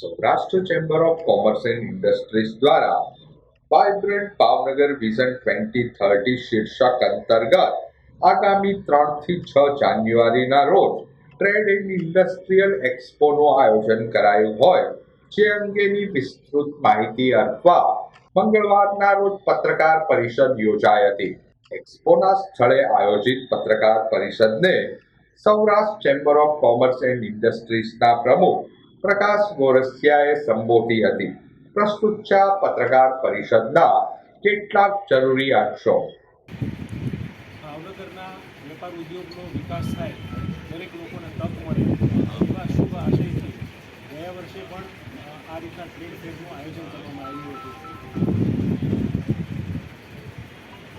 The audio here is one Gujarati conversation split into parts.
Saurashtra chamber of commerce and industries દ્વારા vibrant Bhavnagar vision twenty thirty શીર્ષક અંતર્ગત આગામી ત્રણથી છ જાન્યુઆરીના રોજ ટ્રેડ એન્ડ ઇન્ડસ્ટ્રીયલ એક્સપોનું આયોજન કરાયું હોય. જે અંગેની વિસ્તૃત માહિતી આપવા મંગળવારના રોજ પત્રકાર પરિષદ યોજાઈ હતી. એક્સપોના સ્થળે આયોજિત પત્રકાર પરિષદને Saurashtra chamber of commerce and ઇન્ડસ્ટ્રીઝના પ્રમુખ પ્રકાશ ગોરસિયાએ સંબોધી હતી. પ્રસ્તુત છે પત્રકાર પરિષદના કેટલાક જરૂરી અંશો. ભાવનગરના વેપાર ઉદ્યોગનો વિકાસ થાય, દરેક લોકોને તક મળે એવા શુભ આશયથી ગયા વર્ષે પણ આ રીતના ટ્રેડ ફેરનું આયોજન કરવામાં આવ્યું હતું.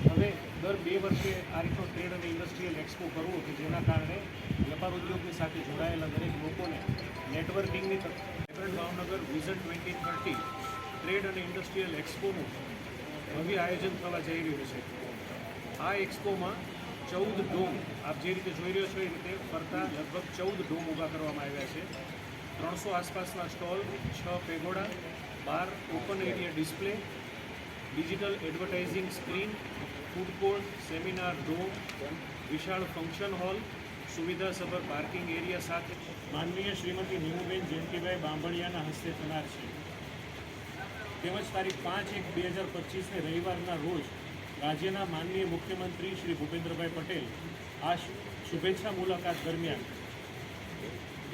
હવે દર બે વર્ષે આ રીતનો ટ્રેડ અને ઇન્ડસ્ટ્રીયલ એક્સપો કરવો કે જેના કારણે વેપાર ઉદ્યોગની સાથે જોડાયેલા દરેક લોકોને નેટવર્કિંગની vibrant Bhavnagar vision twenty thirty trade અને ઇન્ડસ્ટ્રીયલ એક્સપોનું ભવ્ય આયોજન થવા જઈ રહ્યું છે. આ એક્સપોમાં ચૌદ ડોમ આપ જે રીતે જોઈ રહ્યો છો એ રીતે ફરતા લગભગ ચૌદ ડોમ ઊભા કરવામાં આવ્યા છે. ત્રણસો આસપાસના સ્ટોલ, છ પેગોડા, બાર open area display, digital advertising screen, food court, seminar dome, વિશાળ ફંક્શન હોલ સુવિધાસભર પાર્કિંગ એરિયા સાથે માનનીય શ્રીમતી નીમુબેન જયંતિભાઈ બાંભણિયાના હસ્તે થનાર છે. તેમજ તારીખ પાંચ એક બે હજાર પચીસને રવિવારના રોજ રાજ્યના માનનીય મુખ્યમંત્રી શ્રી ભૂપેન્દ્રભાઈ પટેલ આ શુભેચ્છા મુલાકાત દરમિયાન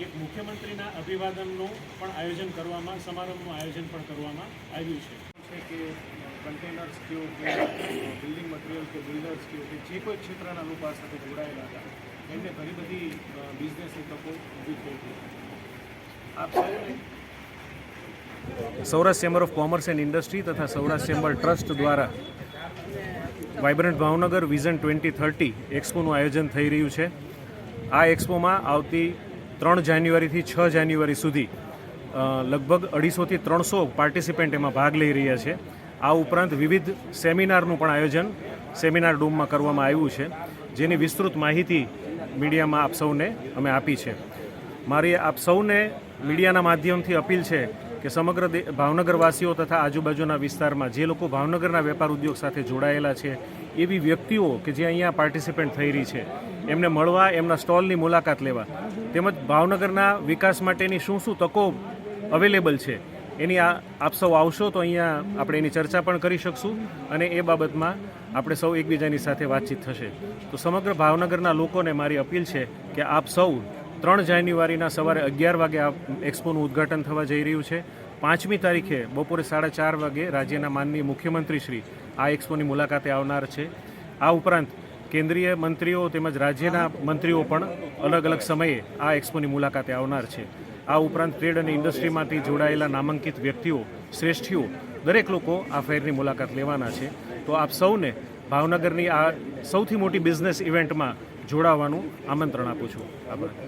એક મુખ્યમંત્રીના અભિવાદનનું પણ આયોજન કરવામાં સમારંભનું આયોજન પણ કરવામાં આવ્યું છે. કે કન્ટેનર્સ કયો કે બિલ્ડિંગ મટીરિયલ કે બિલ્ડર્સ કયો કે જે કોઈ ક્ષેત્રના લોકો સાથે જોડાયેલા હતા. એમને ઘણી બધી બિઝનેસની તકો ઊભી થઈ Saurashtra chamber of commerce and industry તથા સૌરાષ્ટ્ર ચેમ્બર ટ્રસ્ટ દ્વારા vibrant Bhavnagar vision twenty thirty એક્સપોનું આયોજન થઈ રહ્યું છે. આ એક્સપોમાં આવતી ત્રણ જાન્યુઆરીથી છ જાન્યુઆરી સુધી લગભગ અઢીસોથી ત્રણસો પાર્ટિસિપન્ટ એમાં ભાગ લઈ રહ્યા છે. આ ઉપરાંત વિવિધ સેમિનારનું પણ આયોજન સેમિનાર ડૂમમાં કરવામાં આવ્યું છે. જેની વિસ્તૃત માહિતી મીડિયામાં આપ સૌને અમે આપી છે. મારી આપ સૌને મીડિયાના માધ્યમથી અપીલ છે કે સમગ્ર ભાવનગરવાસીઓ તથા આજુબાજુના વિસ્તારમાં જે લોકો ભાવનગરના વેપાર ઉદ્યોગ સાથે જોડાયેલા છે, એવી વ્યક્તિઓ કે જે અહીંયા પાર્ટિસિપેન્ટ થઈ રહી છે, એમને મળવા, એમના સ્ટોલની મુલાકાત લેવા, તેમજ ભાવનગરના વિકાસ માટેની શું શું તકો અવેલેબલ છે એની આપ સૌ આવશો તો અહીંયા આપણે એની ચર્ચા પણ કરી શકશું અને એ બાબતમાં આપણે સૌ એકબીજાની સાથે વાતચીત થશે. તો સમગ્ર ભાવનગરના લોકોને મારી અપીલ છે કે આપ સૌ ત્રણ જાન્યુઆરીના સવારે અગિયાર વાગે આ એક્સપોનું ઉદ્ઘાટન થવા જઈ રહ્યું છે. પાંચમી તારીખે બપોરે સાડા ચાર વાગે રાજ્યના માનનીય મુખ્યમંત્રી શ્રી આ એક્સપોની મુલાકાતે આવનાર છે. આ ઉપરાંત કેન્દ્રીય મંત્રીઓ તેમજ રાજ્યના મંત્રીઓ પણ અલગ અલગ સમયે આ એક્સપોની મુલાકાતે આવનાર છે. આ ઉપરાંત ટ્રેડ અને ઇન્ડસ્ટ્રીમાંથી જોડાયેલા નામાંકિત વ્યક્તિઓ, શ્રેષ્ઠીઓ, દરેક લોકો આ ફેરની મુલાકાત લેવાના છે. તો આપ સૌને ભાવનગરની આ સૌથી મોટી બિઝનેસ ઇવેન્ટમાં જોડાવાનું આમંત્રણ આપું છું. આભાર.